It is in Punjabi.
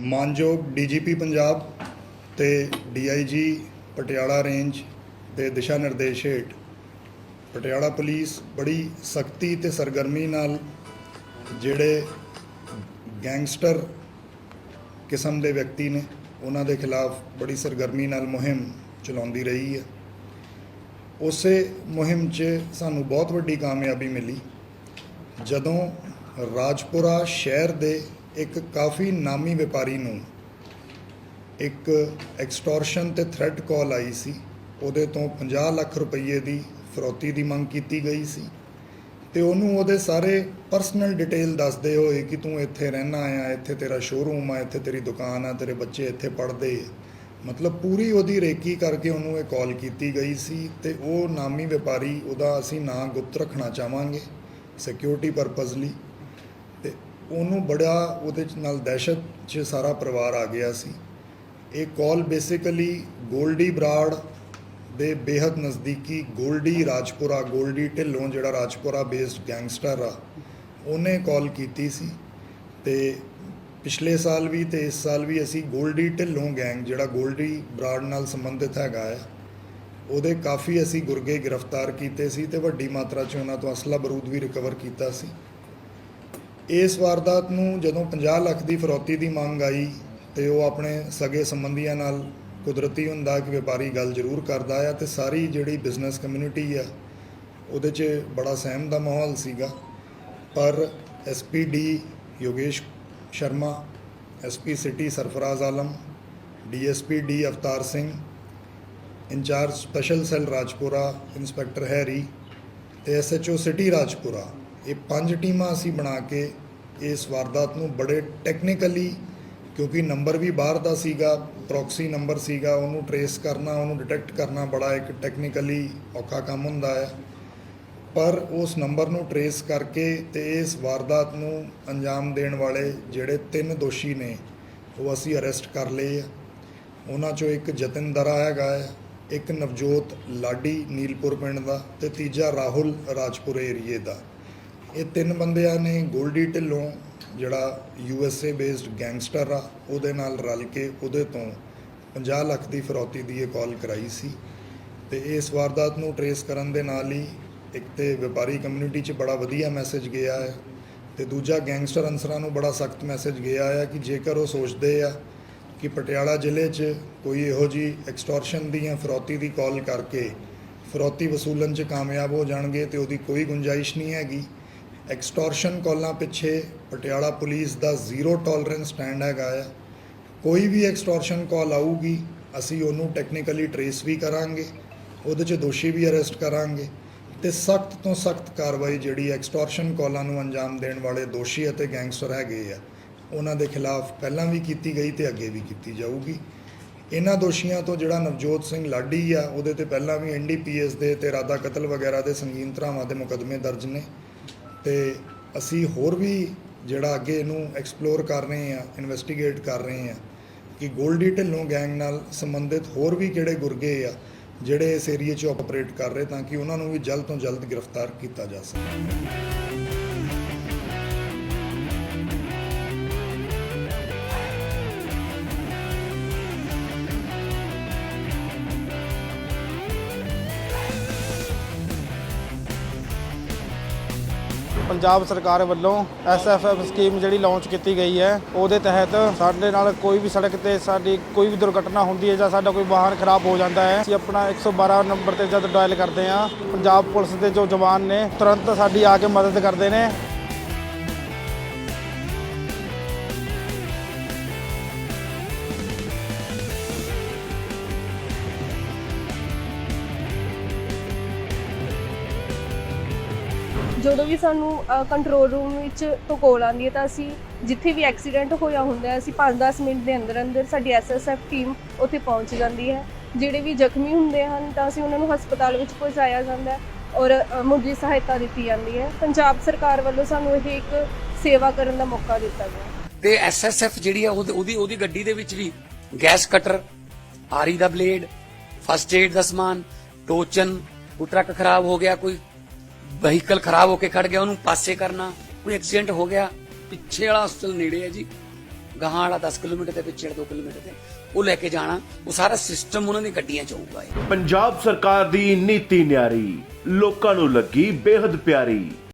ਮਾਨਯੋਗ ਡੀਜੀਪੀ ਪੰਜਾਬ ਤੇ ਡੀਆਈਜੀ ਪਟਿਆਲਾ ਰੇਂਜ ਦੇ ਦਿਸ਼ਾ ਨਿਰਦੇਸ਼ ਹੇਠ ਪਟਿਆਲਾ ਪੁਲਿਸ ਬੜੀ ਸਖਤੀ ਤੇ ਸਰਗਰਮੀ ਨਾਲ ਜਿਹੜੇ ਗੈਂਗਸਟਰ ਕਿਸਮ ਦੇ ਵਿਅਕਤੀ ਨੇ, ਉਹਨਾਂ ਦੇ ਖਿਲਾਫ ਬੜੀ ਸਰਗਰਮੀ ਨਾਲ ਮੁਹਿੰਮ ਚਲਾਉਂਦੀ ਰਹੀ ਹੈ। ਉਸੇ ਮੁਹਿੰਮ 'ਚ ਸਾਨੂੰ ਬਹੁਤ ਵੱਡੀ ਕਾਮਯਾਬੀ ਮਿਲੀ। ਜਦੋਂ ਰਾਜਪੁਰਾ ਸ਼ਹਿਰ ਦੇ ਇੱਕ ਕਾਫੀ ਨਾਮੀ ਵਪਾਰੀ ਨੂੰ ਇੱਕ ਐਕਸਟੋਰਸ਼ਨ ਤੇ ਥ੍ਰੈਟ ਕਾਲ ਆਈ ਸੀ। ਉਹਦੇ ਤੋਂ 50 ਲੱਖ ਰੁਪਏ ਦੀ ਫਰੋਤੀ ਦੀ ਮੰਗ ਕੀਤੀ ਗਈ ਸੀ। ਤੇ ਉਹਨੂੰ ਉਹਦੇ ਸਾਰੇ ਪਰਸਨਲ ਡਿਟੇਲ ਦੱਸਦੇ ਹੋਏ ਕਿ ਤੂੰ ਇੱਥੇ ਰਹਿਣਾ ਆ, ਇੱਥੇ ਤੇਰਾ ਸ਼ੋਰੂਮ ਆ, ਇੱਥੇ ਤੇਰੀ ਦੁਕਾਨ ਆ, ਤੇਰੇ ਬੱਚੇ ਇੱਥੇ ਪੜ੍ਹਦੇ ਮਤਲਬ ਪੂਰੀ ਉਹਦੀ ਰੇਕੀ ਕਰਕੇ ਉਹਨੂੰ ਇਹ ਕਾਲ ਕੀਤੀ ਗਈ ਸੀ ਤੇ ਉਹ ਨਾਮੀ ਵਪਾਰੀ ਉਹਦਾ ਅਸੀਂ ਨਾਂ ਗੁਪਤ ਰੱਖਣਾ ਚਾਹਾਂਗੇ ਸਿਕਿਉਰਿਟੀ ਪਰਪਸ ਲਈ। ਉਹਨੂੰ ਬੜਾ ਉਹਦੇ ਚ ਨਾਲ ਦਹਿਸ਼ਤ 'ਚ ਸਾਰਾ ਪਰਿਵਾਰ ਆ ਗਿਆ ਸੀ। ਇਹ ਕਾਲ ਬੇਸਿਕਲੀ ਗੋਲਡੀ ਬਰਾੜ ਦੇ ਬੇਹੱਦ ਨਜ਼ਦੀਕੀ ਗੋਲਡੀ ਰਾਜਪੁਰਾ, ਗੋਲਡੀ ਢਿੱਲੋਂ ਜਿਹੜਾ ਰਾਜਪੁਰਾ ਬੇਸਡ ਗੈਂਗਸਟਰ ਆ, ਉਹਨੇ ਕਾਲ ਕੀਤੀ ਸੀ ਤੇ ਪਿਛਲੇ ਸਾਲ ਵੀ ਤੇ ਇਸ ਸਾਲ ਵੀ ਅਸੀਂ ਗੋਲਡੀ ਢਿੱਲੋਂ ਗੈਂਗ ਜਿਹੜਾ ਗੋਲਡੀ ਬਰਾੜ ਨਾਲ ਸੰਬੰਧਿਤ ਹੈਗਾ ਆ, ਉਹਦੇ ਕਾਫੀ ਅਸੀਂ ਗੁਰਗੇ ਗ੍ਰਿਫਤਾਰ ਕੀਤੇ ਸੀ ਤੇ ਵੱਡੀ ਮਾਤਰਾ 'ਚ ਉਹਨਾਂ ਤੋਂ ਅਸਲਾ ਬਰੂਦ ਵੀ ਰਿਕਵਰ ਕੀਤਾ ਸੀ। ਇਸ ਵਾਰਦਾਤ ਨੂੰ ਜਦੋਂ 50 ਲੱਖ ਦੀ ਫਰੌਤੀ ਦੀ ਮੰਗ ਆਈ ਤੇ ਉਹ ਆਪਣੇ ਸਗੇ ਸੰਬੰਧੀਆਂ ਨਾਲ ਕੁਦਰਤੀ ਹੁੰਦਾ ਕਿ ਵਪਾਰੀ ਗੱਲ ਜ਼ਰੂਰ ਕਰਦਾ ਆ ਤੇ ਸਾਰੀ ਜਿਹੜੀ ਬਿਜ਼ਨਸ ਕਮਿਊਨਿਟੀ ਆ, ਉਹਦੇ 'ਚ ਬੜਾ ਸਹਿਮ ਦਾ ਮਾਹੌਲ ਸੀਗਾ। ਪਰ SPD Yogesh Sharma SP city Sarfaraz Alam DSP D Avtar Singh, incharge special cell Rajpura, inspector Harry ਤੇ ਐਸਐਚਓ ਸਿਟੀ ਰਾਜਪੁਰਾ ਇਹ ਪੰਜ ਟੀਮਾਂ ਅਸੀਂ ਬਣਾ ਕੇ ਇਸ ਵਾਰਦਾਤ ਨੂੰ ਬੜੇ ਟੈਕਨੀਕਲੀ ਕਿਉਂਕਿ ਨੰਬਰ ਵੀ ਬਾਹਰ ਦਾ ਸੀਗਾ ਪ੍ਰੋਕਸੀ ਨੰਬਰ ਸੀਗਾ, ਉਹਨੂੰ ਟਰੇਸ ਕਰਨਾ, ਉਹਨੂੰ ਡਿਟੈਕਟ ਕਰਨਾ ਬੜਾ ਇੱਕ ਟੈਕਨੀਕਲੀ ਔਖਾ ਕੰਮ ਹੁੰਦਾ ਹੈ। ਪਰ ਉਸ ਨੰਬਰ ਨੂੰ ਟਰੇਸ ਕਰਕੇ ਤੇ ਇਸ ਵਾਰਦਾਤ ਨੂੰ ਅੰਜਾਮ ਦੇਣ ਵਾਲੇ ਜਿਹੜੇ ਤਿੰਨ ਦੋਸ਼ੀ ਨੇ, ਉਹ ਅਸੀਂ ਅਰੈਸਟ ਕਰ ਲਏ ਆ। ਉਹਨਾਂ ਚੋਂ ਇੱਕ ਜਤਨ ਦਰਾ ਹੈਗਾ ਹੈ, ਇੱਕ ਨਵਜੋਤ ਲਾਡੀ, ਨੀਲਪੁਰ ਪਿੰਡ ਦਾ ਤੇ ਤੀਜਾ ਰਾਹੁਲ ਰਾਜਪੁਰ ਏਰੀਏ ਦਾ। ਇਹ ਤਿੰਨ ਬੰਦਿਆਂ ਨੇ ਗੋਲਡੀ ਢਿੱਲੋਂ, ਜਿਹੜਾ U S A based gangster ਆ, ਉਹਦੇ ਨਾਲ ਰਲ ਕੇ ਉਹਦੇ ਤੋਂ 50 ਲੱਖ ਦੀ ਫਰੌਤੀ ਦੀ ਇਹ ਕਾਲ ਕਰਾਈ ਸੀ ਤੇ ਇਸ ਵਾਰਦਾਤ ਨੂੰ ਟਰੇਸ ਕਰਨ ਦੇ ਨਾਲ ਹੀ ਇੱਕ ਤੇ ਵਪਾਰੀ ਕਮਿਊਨਿਟੀ 'ਚ ਬੜਾ ਵਧੀਆ ਮੈਸੇਜ ਗਿਆ ਹੈ ਤੇ ਦੂਜਾ ਗੈਂਗਸਟਰ ਅਨਸਰਾਂ ਨੂੰ ਬੜਾ ਸਖਤ ਮੈਸੇਜ ਗਿਆ ਹੈ ਕਿ ਜੇਕਰ ਉਹ ਸੋਚਦੇ ਆ ਕਿ ਪਟਿਆਲਾ ਜ਼ਿਲ੍ਹੇ 'ਚ ਕੋਈ ਇਹੋ ਜੀ ਐਕਸਟੋਰਸ਼ਨ ਦੀ ਜਾਂ ਫਰੌਤੀ ਦੀ ਕਾਲ ਕਰਕੇ ਫਰੌਤੀ ਵਸੂਲਣ 'ਚ ਕਾਮਯਾਬ ਹੋ ਜਾਣਗੇ ਤੇ ਉਹਦੀ ਕੋਈ ਗੁੰਜਾਇਸ਼ ਨਹੀਂ ਹੈਗੀ ਐਕਸਟੋਰਸ਼ਨ ਕਾਲਾਂ ਪਿੱਛੇ ਪਟਿਆਲਾ ਪੁਲਿਸ ਦਾ ਜ਼ੀਰੋ ਟੋਲਰੈਂਸ ਸਟੈਂਡ ਹੈਗਾ ਆ। ਕੋਈ ਵੀ ਐਕਸਟੋਰਸ਼ਨ ਕਾਲ ਆਊਗੀ, ਅਸੀਂ ਉਹਨੂੰ ਟੈਕਨੀਕਲੀ ਟਰੇਸ ਵੀ ਕਰਾਂਗੇ, ਉਹਦੇ 'ਚ ਦੋਸ਼ੀ ਵੀ ਅਰੈਸਟ ਕਰਾਂਗੇ ਤੇ ਸਖਤ ਤੋਂ ਸਖਤ ਕਾਰਵਾਈ ਜਿਹੜੀ ਐਕਸਟੋਰਸ਼ਨ ਕਾਲਾਂ ਨੂੰ ਅੰਜਾਮ ਦੇਣ ਵਾਲੇ ਦੋਸ਼ੀ ਅਤੇ ਗੈਂਗਸਟਰ ਹੈਗੇ ਆ, ਉਹਨਾਂ ਦੇ ਖਿਲਾਫ ਪਹਿਲਾਂ ਵੀ ਕੀਤੀ ਗਈ ਤੇ ਅੱਗੇ ਵੀ ਕੀਤੀ ਜਾਊਗੀ। ਇਹਨਾਂ ਦੋਸ਼ੀਆਂ ਤੋਂ ਜਿਹੜਾ ਨਵਜੋਤ ਸਿੰਘ ਲਾਡੀ ਆ, ਉਹਦੇ ਤੇ ਪਹਿਲਾਂ ਵੀ ਐਨਡੀਪੀਐਸ ਦੇ ਤੇ ਇਰਾਦਾ ਕਤਲ ਵਗੈਰਾ ਦੇ ਸੰਗੀਨ ਧਰਾਵਾਂ ਦੇ ਮੁਕੱਦਮੇ ਦਰਜ ਨੇ। ਤੇ ਅਸੀਂ ਹੋਰ ਵੀ ਜਿਹੜਾ ਅੱਗੇ ਇਹਨੂੰ ਐਕਸਪਲੋਰ ਕਰ ਰਹੇ ਆ ਇਨਵੈਸਟੀਗੇਟ ਕਰ ਰਹੇ ਆ ਕਿ ਗੋਲਡੀ ਢਿੱਲੋਂ ਗੈਂਗ ਨਾਲ ਸੰਬੰਧਿਤ ਹੋਰ ਵੀ ਕਿਹੜੇ ਗੁਰਗੇ ਆ, ਜਿਹੜੇ ਇਸ ਏਰੀਏ 'ਚ ਆਪਰੇਟ ਕਰ ਰਹੇ ਤਾਂ ਕਿ ਉਹਨਾਂ ਨੂੰ ਵੀ ਜਲਦ ਤੋਂ ਜਲਦ ਗ੍ਰਿਫਤਾਰ ਕੀਤਾ ਜਾ ਸਕੇ। ਪੰਜਾਬ ਸਰਕਾਰ ਵੱਲੋਂ ਐਸਐਫਐਫ ਸਕੀਮ ਜਿਹੜੀ ਲਾਂਚ ਕੀਤੀ ਗਈ ਹੈ, ਉਹਦੇ ਤਹਿਤ ਸਾਡੇ ਨਾਲ ਕੋਈ ਵੀ ਸੜਕ ਤੇ ਸਾਡੀ ਕੋਈ ਵੀ ਦੁਰਘਟਨਾ ਹੁੰਦੀ ਹੈ ਜਾਂ ਸਾਡਾ ਕੋਈ ਵਾਹਨ ਖਰਾਬ ਹੋ ਜਾਂਦਾ ਹੈ, ਅਸੀਂ ਆਪਣਾ 112 ਨੰਬਰ ਤੇ ਜਦ ਡਾਇਲ ਕਰਦੇ ਹਾਂ, ਪੰਜਾਬ ਪੁਲਿਸ ਦੇ ਜੋ ਜਵਾਨ ਨੇ, ਤੁਰੰਤ ਸਾਡੀ ਆ ਕੇ ਮਦਦ ਕਰਦੇ ਨੇ। ਜਦੋਂ ਵੀ ਸਾਨੂੰ ਕੰਟਰੋਲ ਰੂਮ ਵਿੱਚ ਤੋਂ ਕੋਲ ਆਉਂਦੀ ਹੈ ਤਾਂ ਅਸੀਂ ਜਿੱਥੇ ਵੀ ਐਕਸੀਡੈਂਟ ਹੋਇਆ ਹੁੰਦਾ ਹੈ, ਅਸੀਂ 5-10 ਮਿੰਟ ਦੇ ਅੰਦਰ ਅੰਦਰ ਸਾਡੀ ਐਸਐਸਐਫ ਟੀਮ ਉੱਥੇ ਪਹੁੰਚ ਜਾਂਦੀ ਹੈ। ਜਿਹੜੇ ਵੀ ਜ਼ਖਮੀ ਹੁੰਦੇ ਹਨ ਤਾਂ ਅਸੀਂ ਉਹਨਾਂ ਨੂੰ ਹਸਪਤਾਲ ਵਿੱਚ ਪਹੁੰਚਾਇਆ ਜਾਂਦਾ ਹੈ ਔਰ ਮੁੱਢਲੀ ਸਹਾਇਤਾ ਦਿੱਤੀ ਜਾਂਦੀ ਹੈ। ਪੰਜਾਬ ਸਰਕਾਰ ਵੱਲੋਂ ਸਾਨੂੰ ਇਹ ਇੱਕ ਸੇਵਾ ਕਰਨ ਦਾ ਮੌਕਾ ਦਿੱਤਾ ਗਿਆ ਤੇ ਐਸਐਸਐਫ ਜਿਹੜੀ ਆ, ਉਹਦੀ, ਉਹਦੀ- ਗੱਡੀ ਦੇ ਵਿੱਚ ਵੀ ਗੈਸ ਕਟਰ, ਆਰੀ ਦਾ ਬਲੇਡ ਫਸਟ ਏਡ ਦਾ ਸਮਾਨ, ਟੋਚਨ ਕੋਈ ਟਰੱਕ ਖਰਾਬ ਹੋ ਗਿਆ, ਕੋਈ ਵਹੀਕਲ ਖਰਾਬ ਹੋ ਕੇ ਖੜ ਗਿਆ, ਉਹਨੂੰ ਪਾਸੇ ਕਰਨਾ। ਕੋਈ ਐਕਸੀਡੈਂਟ ਹੋ ਗਿਆ। ਪਿੱਛੇ ਵਾਲਾ ਹਸਪਤਾਲ ਨੇੜੇ ਹੈ ਜੀ। ਗਾਹਾਂ ਵਾਲਾ 10 ਕਿਲੋਮੀਟਰ ਤੇ ਪਿੱਛੇ 2 ਕਿਲੋਮੀਟਰ ਤੇ। ਉਹ ਲੈ ਕੇ ਜਾਣਾ। ਉਹ ਸਾਰਾ ਸਿਸਟਮ ਉਹਨਾਂ ਦੀ ਗੱਡੀਆਂ ਚ ਹੋਊਗਾ ਪੰਜਾਬ ਸਰਕਾਰ ਦੀ ਨੀਤੀ ਨਿਆਰੀ। ਲੋਕਾਂ ਨੂੰ ਲੱਗੀ ਬੇहद ਪਿਆਰੀ।